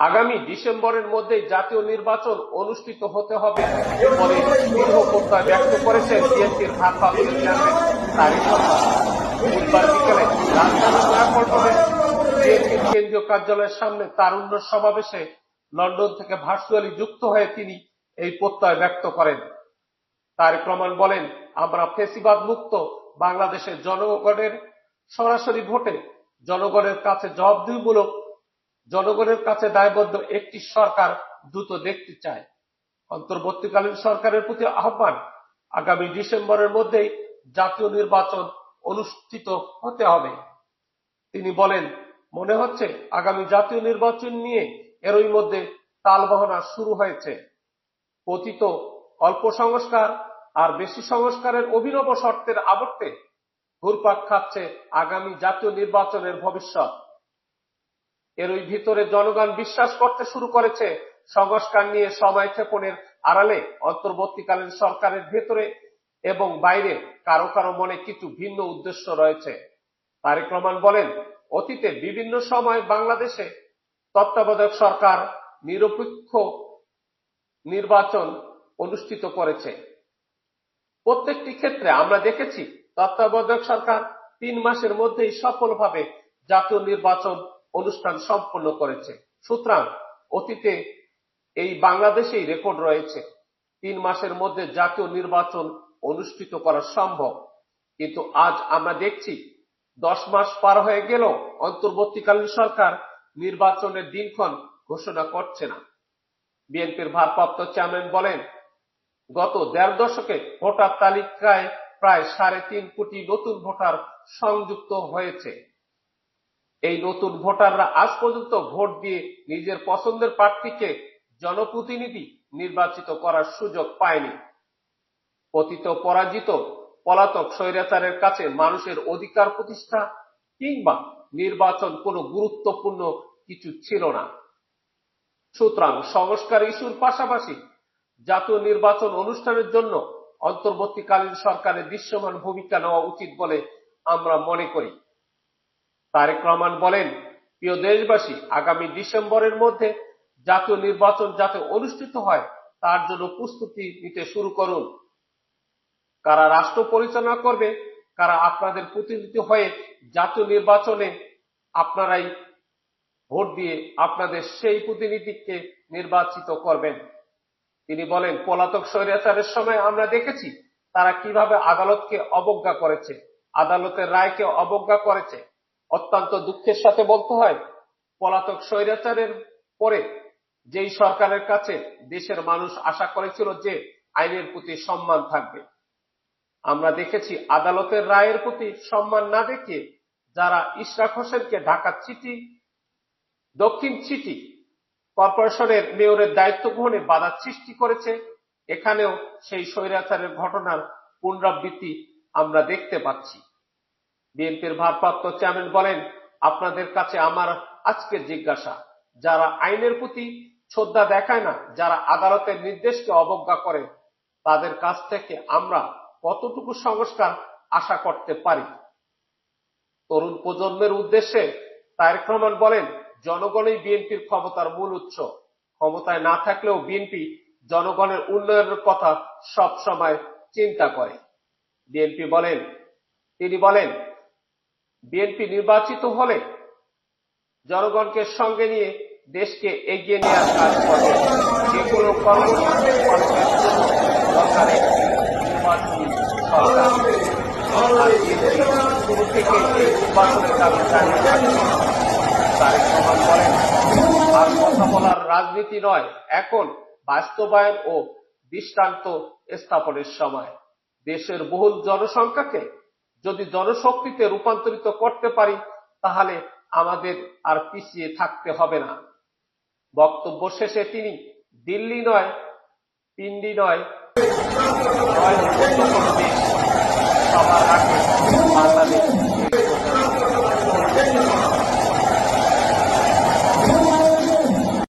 আগামী ডিসেম্বরের মধ্যেই জাতীয় নির্বাচন অনুষ্ঠিত হতে হবে বলে ব্যক্ত করেছেন বিএনপির ভারপ্রাপ্ত বিএনপির কেন্দ্রীয় কার্যালয়ের সামনে তার তারুণ্য সমাবেশে লন্ডন থেকে ভার্চুয়ালি যুক্ত হয়ে তিনি এই প্রত্যয় ব্যক্ত করেন। তারেক রহমান বলেন, আমরা ফেসিবাদ মুক্ত বাংলাদেশের জনগণের সরাসরি ভোটে জনগণের কাছে জবাবদিহিমূলক জনগণের কাছে দায়বদ্ধ একটি সরকার দ্রুত দেখতে চায়। অন্তর্বর্তীকালীন সরকারের প্রতি আহ্বান, আগামী ডিসেম্বরের মধ্যেই জাতীয় নির্বাচন অনুষ্ঠিত হতে হবে। তিনি বলেন, মনে হচ্ছে আগামী জাতীয় নির্বাচন নিয়ে এরই মধ্যে তালবাহনা শুরু হয়েছে। পতিত অল্প সংস্কার আর বেশি সংস্কারের অভিনব শর্তের আবর্তে ঘুরপাক খাচ্ছে আগামী জাতীয় নির্বাচনের ভবিষ্যৎ। এরই ভিতরে জনগণ বিশ্বাস করতে শুরু করেছে। সংস্কার নিয়ে সময় ক্ষেপণের আড়ালে অন্তর্বর্তীকালীন সরকারের ভেতরে এবং বাইরে কারও কারও মনে কিছু ভিন্ন উদ্দেশ্য রয়েছে। তারেক রহমান বলেন, অতীতে বিভিন্ন সময় বাংলাদেশে তত্ত্বাবধায়ক সরকার নিরপেক্ষ নির্বাচন অনুষ্ঠিত করেছে। প্রত্যেকটি ক্ষেত্রে আমরা দেখেছি, তত্ত্বাবধায়ক সরকার তিন মাসের মধ্যেই সফলভাবে জাতীয় নির্বাচন অনুষ্ঠান সম্পন্ন করেছে। সুতরাং অতীতে এই বাংলাদেশেই রেকর্ড রয়েছে। তিন মাসের মধ্যে জাতীয় নির্বাচন অনুষ্ঠিত করা সম্ভব। কিন্তু আজ আমরা দেখছি দশ মাস পার হয়ে গেল, অন্তর্বর্তীকালীন সরকার নির্বাচনের দিনক্ষণ ঘোষণা করছে না। বিএনপির ভারপ্রাপ্ত চেয়ারম্যান বলেন, গত দেড় দশকে ভোটার তালিকায় প্রায় সাড়ে তিন কোটি নতুন ভোটার সংযুক্ত হয়েছে। এই নতুন ভোটাররা আজ পর্যন্ত ভোট দিয়ে নিজের পছন্দের প্রার্থীকে জনপ্রতিনিধি নির্বাচিত করার সুযোগ পায়নি। পতিত পরাজিত পলাতক স্বৈরাচারের কাছে মানুষের অধিকার প্রতিষ্ঠা কিংবা নির্বাচন কোনো গুরুত্বপূর্ণ কিছু ছিল না। সুতরাং সংস্কার ইস্যুর পাশাপাশি জাতীয় নির্বাচন অনুষ্ঠানের জন্য অন্তর্বর্তীকালীন সরকারের দৃশ্যমান ভূমিকা নেওয়া উচিত বলে আমরা মনে করি। তারেক রহমান বলেন, প্রিয় দেশবাসী, আগামী ডিসেম্বরের মধ্যে জাতীয় নির্বাচন যাতে অনুষ্ঠিত হয়, তার জন্য প্রস্তুতি নিতে শুরু করুন। কারা রাষ্ট্র পরিচালনা করবে, কারা আপনাদের প্রতিনিধি হয়ে জাতীয় নির্বাচনে আপনারাই ভোট দিয়ে আপনাদের সেই প্রতিনিধিকে নির্বাচিত করবেন। তিনি বলেন, পলাতক স্বৈরাচারের সময় আমরা দেখেছি তারা কীভাবে আদালতকে অবজ্ঞা করেছে, আদালতের রায়কে অবজ্ঞা করেছে অত্যন্ত দুঃখের সাথে বলতে হয়, পলাতক স্বৈরাচারের পরে যেই সরকারের কাছে দেশের মানুষ আশা করেছিল যে আইনের প্রতি সম্মান থাকবে, আমরা দেখেছি আদালতের রায়ের প্রতি সম্মান না দেখিয়ে যারা ইশরাক হোসেনকে ঢাকা সিটি দক্ষিণ সিটি কর্পোরেশনের মেয়রের দায়িত্ব গ্রহণে বাধা সৃষ্টি করেছে, এখানেও সেই স্বৈরাচারের ঘটনার পুনরাবৃত্তি আমরা দেখতে পাচ্ছি। বিএনপির ভারপ্রাপ্ত চেয়ারম্যান বলেন, আপনাদের কাছে আমার আজকের জিজ্ঞাসা, যারা আইনের প্রতি শ্রদ্ধা দেখায় না, যারা আদালতের নির্দেশকে অবজ্ঞা করে, তাদের কাছ থেকে আমরা কতটুকু সংস্কার আশা করতে পারি? তরুণ প্রজন্মের উদ্দেশ্যে তারেক রহমান বলেন, জনগণই বিএনপির ক্ষমতার মূল উৎস। ক্ষমতায় না থাকলেও বিএনপি জনগণের উন্নয়নের কথা সব সময় চিন্তা করে। বিএনপি বলেন, তিনি বলেন বিএনপি নির্বাচিত হলে জনগণকে সঙ্গে নিয়ে দেশকে এগিয়ে নেওয়ার কাজ করবে। যে কোনো কর্মসূচি কথা বলার রাজনীতি নয়, এখন বাস্তবায়ন ও দৃষ্টান্ত স্থাপনের সময়। দেশের বহুল জনসংখ্যাকে যদি জনশক্তিতে রূপান্তরিত করতে পারি, তাহলে আমাদের আর পিছিয়ে থাকতে হবে না। বক্তব্য শেষে তিনি দিল্লি নয়, পিন্ডি নয়